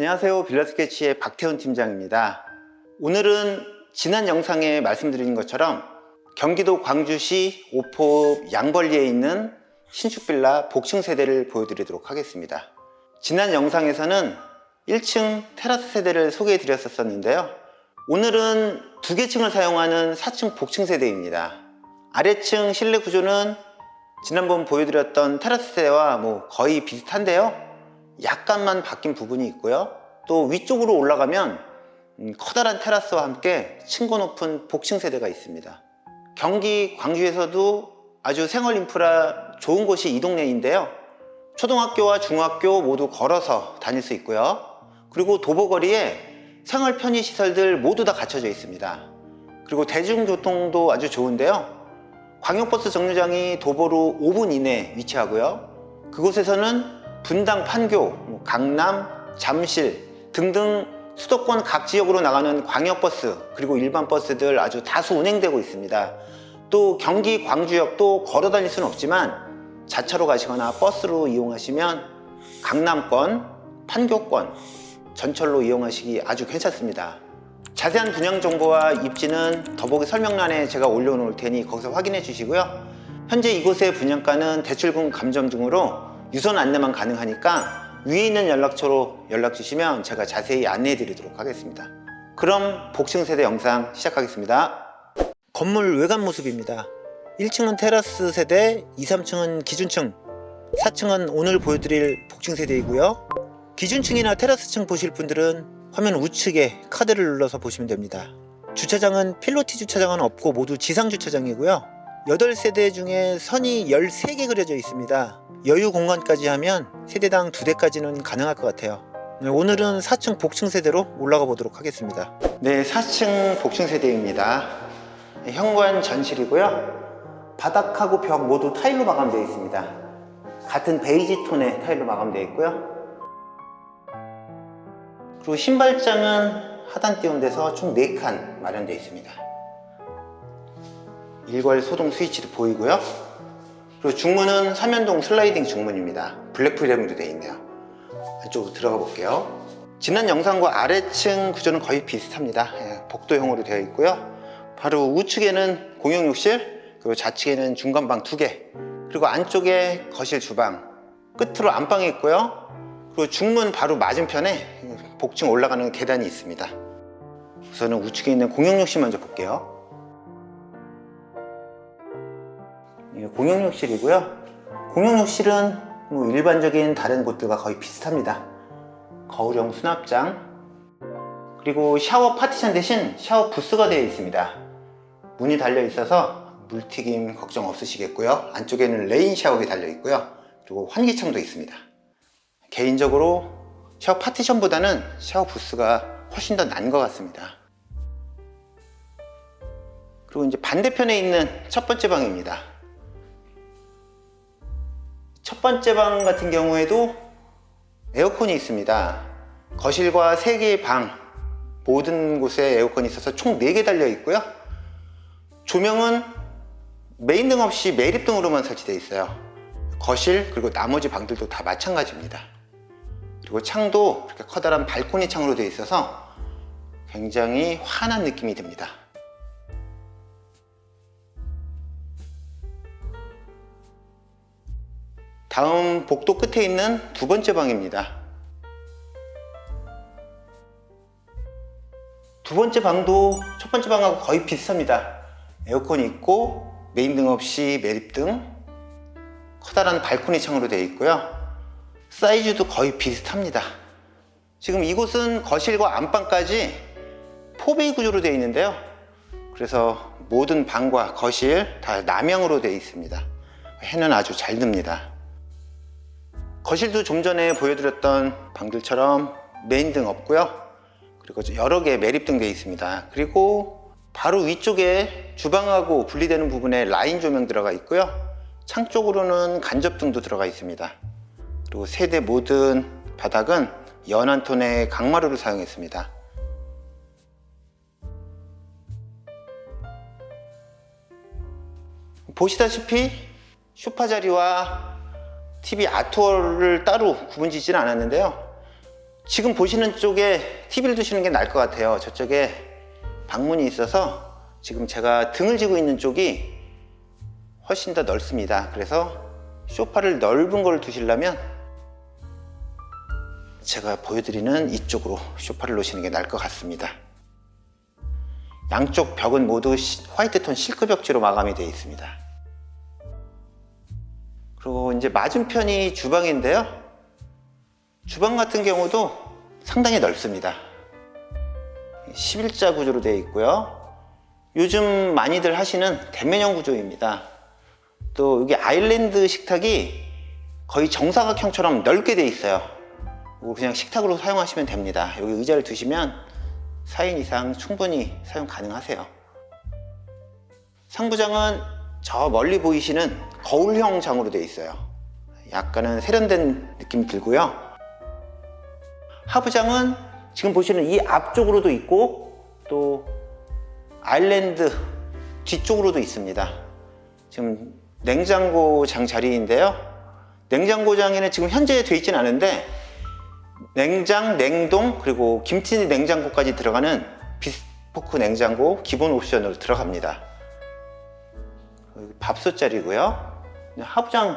안녕하세요. 빌라스케치의 박태훈 팀장입니다. 오늘은 지난 영상에 말씀드린 것처럼 경기도 광주시 오포 양벌리에 있는 신축 빌라 복층 세대를 보여드리도록 하겠습니다. 지난 영상에서는 1층 테라스 세대를 소개해 드렸었는데요. 오늘은 두 개 층을 사용하는 4층 복층 세대입니다. 아래층 실내 구조는 지난번 보여드렸던 테라스 세대와 뭐 거의 비슷한데요. 약간만 바뀐 부분이 있고요. 또 위쪽으로 올라가면 음, 커다란 테라스와 함께 층고 높은 복층 세대가 있습니다. 경기 광주에서도 아주 생활 인프라 좋은 곳이 이 동네인데요. 초등학교와 중학교 모두 걸어서 다닐 수 있고요. 그리고 도보거리에 생활 편의 시설들 모두 다 갖춰져 있습니다. 그리고 대중교통도 아주 좋은데요. 광역버스 정류장이 도보로 5분 이내에 위치하고요. 그곳에서는 분당 판교, 뭐 강남, 잠실 등등 수도권 각 지역으로 나가는 광역버스 그리고 일반 버스들 아주 다수 운행되고 있습니다. 또 경기 광주역도 걸어 다닐 수는 없지만 자차로 가시거나 버스로 이용하시면 강남권, 판교권, 전철로 이용하시기 아주 괜찮습니다. 자세한 분양 정보와 입지는 더보기 설명란에 제가 올려놓을 테니 거기서 확인해 주시고요. 현재 이곳의 분양가는 대출금 감점 등으로 유선 안내만 가능하니까 위에 있는 연락처로 연락 주시면 제가 자세히 안내해 드리도록 하겠습니다. 그럼 복층 세대 영상 시작하겠습니다. 건물 외관 모습입니다. 1층은 테라스 세대, 2, 3층은 기준층, 4층은 오늘 보여드릴 복층 세대이고요. 기준층이나 테라스층 보실 분들은 화면 우측에 카드를 눌러서 보시면 됩니다. 주차장은 필로티 주차장은 없고 모두 지상 주차장이고요. 8세대 중에 선이 13개 그려져 있습니다. 여유 공간까지 하면 세대당 2대까지는 가능할 것 같아요. 네, 오늘은 4층 복층 세대로 올라가 보도록 하겠습니다. 네, 4층 복층 세대입니다. 네, 현관 전실이고요. 바닥하고 벽 모두 타일로 마감되어 있습니다. 같은 베이지 톤의 타일로 마감되어 있고요. 그리고 신발장은 하단 띄운데서 총 4칸 마련되어 있습니다. 일괄 소동 스위치도 보이고요. 그리고 중문은 삼연동 슬라이딩 중문입니다. 블랙 프레임으로 되어 있네요. 안쪽으로 들어가 볼게요. 지난 영상과 아래층 구조는 거의 비슷합니다. 예, 복도형으로 되어 있고요. 바로 우측에는 공용욕실, 그리고 좌측에는 중간방 두 개, 그리고 안쪽에 거실 주방, 끝으로 안방이 있고요. 그리고 중문 바로 맞은편에 복층 올라가는 계단이 있습니다. 우선은 우측에 있는 공용욕실 먼저 볼게요. 공용욕실이고요. 공용욕실은 뭐 일반적인 다른 곳들과 거의 비슷합니다. 거울형 수납장, 그리고 샤워 파티션 대신 샤워 부스가 되어 있습니다. 문이 달려 있어서 물튀김 걱정 없으시겠고요. 안쪽에는 레인 샤워기 달려 있고요. 그리고 환기창도 있습니다. 개인적으로 샤워 파티션보다는 샤워 부스가 훨씬 더 나은 것 같습니다. 그리고 이제 반대편에 있는 첫 번째 방입니다. 첫 번째 방 같은 경우에도 에어컨이 있습니다. 거실과 세 개의 방, 모든 곳에 에어컨이 있어서 총 4개 달려 있고요. 조명은 메인 등 없이 매립등으로만 설치되어 있어요. 거실 그리고 나머지 방들도 다 마찬가지입니다. 그리고 창도 이렇게 커다란 발코니 창으로 되어 있어서 굉장히 환한 느낌이 듭니다. 다음 복도 끝에 있는 두 번째 방입니다. 두 번째 방도 첫 번째 방하고 거의 비슷합니다. 에어컨이 있고 메인 등 없이 매립등, 커다란 발코니 창으로 되어 있고요. 사이즈도 거의 비슷합니다. 지금 이곳은 거실과 안방까지 포베이 구조로 되어 있는데요. 그래서 모든 방과 거실 다 남향으로 되어 있습니다. 해는 아주 잘 듭니다. 거실도 좀 전에 보여드렸던 방들처럼 메인 등 없고요. 그리고 여러 개의 매립등 되어 있습니다. 그리고 바로 위쪽에 주방하고 분리되는 부분에 라인 조명 들어가 있고요. 창 쪽으로는 간접등도 들어가 있습니다. 그리고 세대 모든 바닥은 연한 톤의 강마루를 사용했습니다. 보시다시피 소파 자리와 TV 아트월을 따로 구분 짓지는 않았는데요. 지금 보시는 쪽에 TV를 두시는 게 나을 것 같아요. 저쪽에 방문이 있어서 지금 제가 등을 지고 있는 쪽이 훨씬 더 넓습니다. 그래서 소파를 넓은 걸 두시려면 제가 보여드리는 이쪽으로 소파를 놓으시는 게 나을 것 같습니다. 양쪽 벽은 모두 시- 화이트 톤 실크 벽지로 마감이 되어 있습니다. 그리고 이제 맞은편이 주방인데요. 주방 같은 경우도 상당히 넓습니다. 11자 구조로 되어 있고요. 요즘 많이들 하시는 대면형 구조입니다. 또 여기 아일랜드 식탁이 거의 정사각형처럼 넓게 되어 있어요. 그냥 식탁으로 사용하시면 됩니다. 여기 의자를 두시면 4인 이상 충분히 사용 가능하세요. 상부장은 저 멀리 보이시는 거울형 장으로 되어 있어요. 약간은 세련된 느낌이 들고요. 하부장은 지금 보시는 이 앞쪽으로도 있고 또 아일랜드 뒤쪽으로도 있습니다. 지금 냉장고장 자리인데요. 냉장고장에는 지금 현재 돼 있지는 않은데 냉장, 냉동 그리고 김치 냉장고까지 들어가는 비스포크 냉장고 기본 옵션으로 들어갑니다. 밥솥 자리고요. 하부장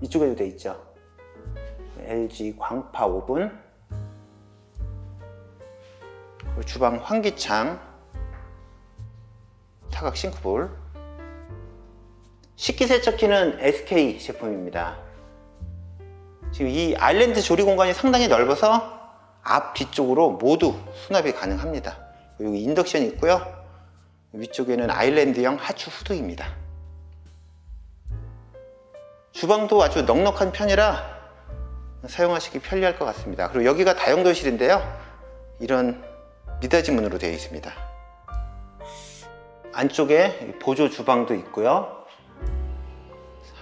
이쪽에도 돼 있죠. LG 광파 오븐 주방 환기창 사각 싱크볼 식기세척기는 SK 제품입니다. 지금 이 아일랜드 조리 공간이 상당히 넓어서 앞 뒤쪽으로 모두 수납이 가능합니다. 여기 인덕션이 있고요. 위쪽에는 아일랜드형 하추 후드입니다. 주방도 아주 넉넉한 편이라 사용하시기 편리할 것 같습니다. 그리고 여기가 다용도실인데요. 이런 미닫이 문으로 되어 있습니다. 안쪽에 보조 주방도 있고요.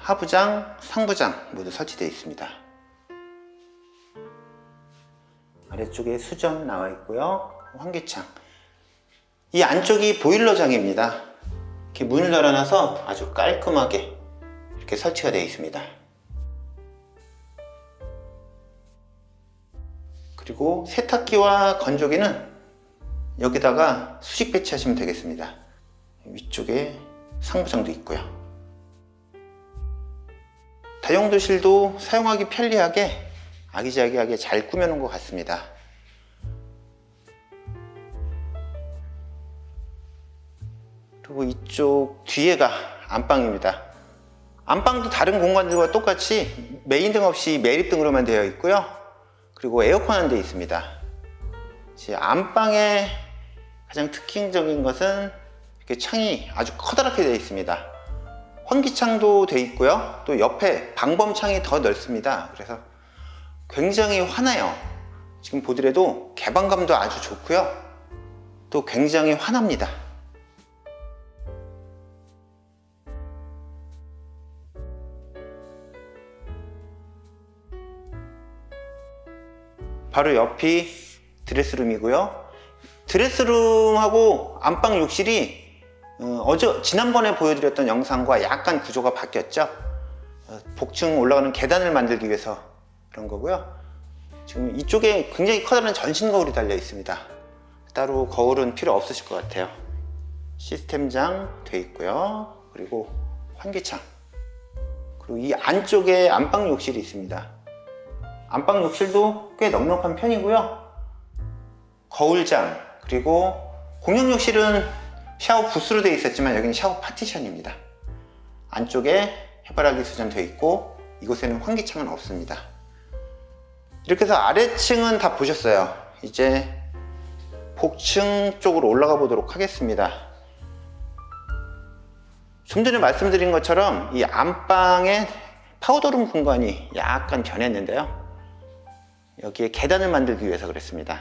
하부장, 상부장 모두 설치되어 있습니다. 아래쪽에 수전 나와 있고요. 환기창. 이 안쪽이 보일러장입니다. 이렇게 문을 열어놔서 아주 깔끔하게 이렇게 설치가 되어 있습니다. 그리고 세탁기와 건조기는 여기다가 수직 배치하시면 되겠습니다. 위쪽에 상부장도 있고요. 다용도실도 사용하기 편리하게 아기자기하게 잘 꾸며놓은 것 같습니다. 그리고 이쪽 뒤에가 안방입니다. 안방도 다른 공간들과 똑같이 메인 등 없이 매립 등으로만 되어 있고요. 그리고 에어컨 한 대 있습니다. 안방의 가장 특징적인 것은 이렇게 창이 아주 커다랗게 되어 있습니다. 환기창도 되어 있고요. 또 옆에 방범창이 더 넓습니다. 그래서 굉장히 환해요. 지금 보더라도 개방감도 아주 좋고요. 또 굉장히 환합니다. 바로 옆이 드레스룸이고요. 드레스룸하고 안방 욕실이 어, 어제 지난번에 보여드렸던 영상과 약간 구조가 바뀌었죠. 어, 복층 올라가는 계단을 만들기 위해서 그런 거고요. 지금 이쪽에 굉장히 커다란 전신 거울이 달려 있습니다. 따로 거울은 필요 없으실 것 같아요. 시스템장 돼 있고요. 그리고 환기창. 그리고 이 안쪽에 안방 욕실이 있습니다. 안방 욕실도 꽤 넉넉한 편이고요. 거울장 그리고 공용 욕실은 샤워 부스로 되어 있었지만 여기는 샤워 파티션입니다. 안쪽에 해바라기 수전 되어 있고 이곳에는 환기창은 없습니다. 이렇게 해서 아래층은 다 보셨어요. 이제 복층 쪽으로 올라가 보도록 하겠습니다. 좀 전에 말씀드린 것처럼 이 안방에 파우더룸 공간이 약간 변했는데요. 여기에 계단을 만들기 위해서 그랬습니다.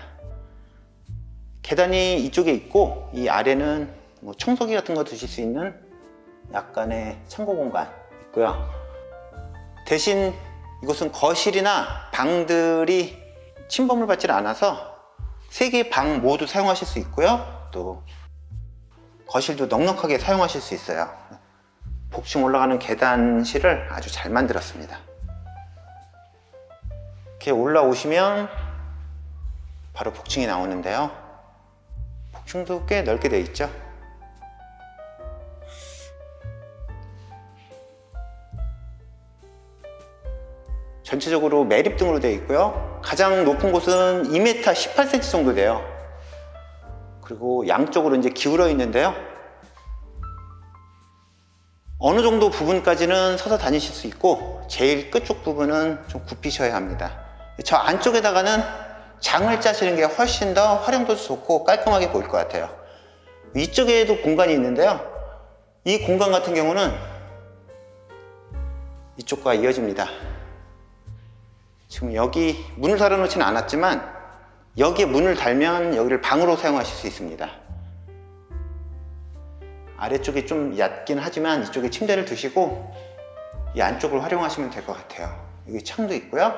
계단이 이쪽에 있고 이 아래는 뭐 청소기 같은 거 두실 수 있는 약간의 창고 공간 있고요. 대신 이곳은 거실이나 방들이 침범을 받지 않아서 세개방 모두 사용하실 수 있고요. 또 거실도 넉넉하게 사용하실 수 있어요. 복층 올라가는 계단실을 아주 잘 만들었습니다. 이렇게 올라오시면 바로 복층이 나오는데요. 복층도 꽤 넓게 되어 있죠. 전체적으로 매립 등으로 되어 있고요. 가장 높은 곳은 2m 18cm 정도 돼요. 그리고 양쪽으로 이제 기울어 있는데요. 어느 정도 부분까지는 서서 다니실 수 있고 제일 끝쪽 부분은 좀 굽히셔야 합니다. 저 안쪽에다가는 장을 짜시는 게 훨씬 더 활용도도 좋고 깔끔하게 보일 것 같아요. 이쪽에도 공간이 있는데요. 이 공간 같은 경우는 이쪽과 이어집니다. 지금 여기 문을 달아놓지는 않았지만 여기에 문을 달면 여기를 방으로 사용하실 수 있습니다. 아래쪽이 좀 얕긴 하지만 이쪽에 침대를 두시고 이 안쪽을 활용하시면 될 것 같아요. 여기 창도 있고요.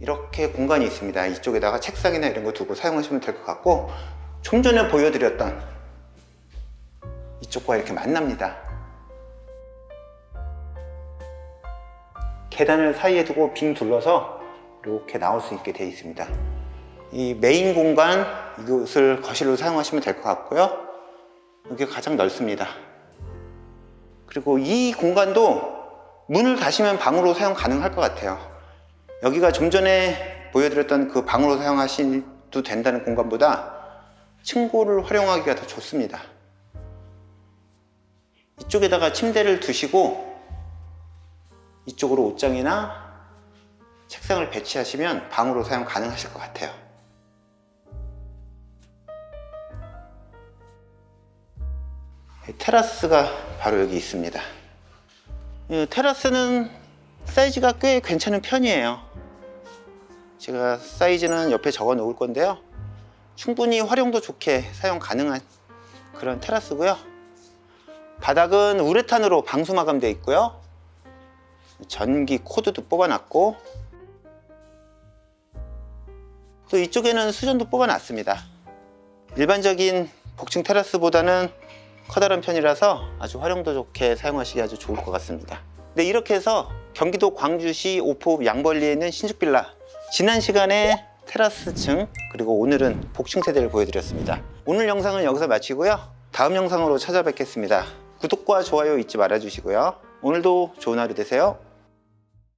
이렇게 공간이 있습니다. 이쪽에다가 책상이나 이런 거 두고 사용하시면 될 것 같고 좀 전에 보여드렸던 이쪽과 이렇게 만납니다. 계단을 사이에 두고 빙 둘러서 이렇게 나올 수 있게 되어 있습니다. 이 메인 공간 이것을 거실로 사용하시면 될 것 같고요. 여기가 가장 넓습니다. 그리고 이 공간도 문을 닫으면 방으로 사용 가능할 것 같아요. 여기가 좀 전에 보여드렸던 그 방으로 사용하셔도 된다는 공간보다 층고를 활용하기가 더 좋습니다. 이쪽에다가 침대를 두시고 이쪽으로 옷장이나 책상을 배치하시면 방으로 사용 가능하실 것 같아요. 테라스가 바로 여기 있습니다. 이 테라스는 사이즈가 꽤 괜찮은 편이에요. 제가 사이즈는 옆에 적어 놓을 건데요. 충분히 활용도 좋게 사용 가능한 그런 테라스고요. 바닥은 우레탄으로 방수 마감되어 있고요. 전기 코드도 뽑아놨고 또 이쪽에는 수전도 뽑아놨습니다. 일반적인 복층 테라스보다는 커다란 편이라서 아주 활용도 좋게 사용하시기 아주 좋을 것 같습니다. 네, 이렇게 해서 경기도 광주시 오포읍 양벌리에 있는 신축빌라 지난 시간에 테라스층 그리고 오늘은 복층 세대를 보여드렸습니다. 오늘 영상은 여기서 마치고요. 다음 영상으로 찾아뵙겠습니다. 구독과 좋아요 잊지 말아주시고요. 오늘도 좋은 하루 되세요.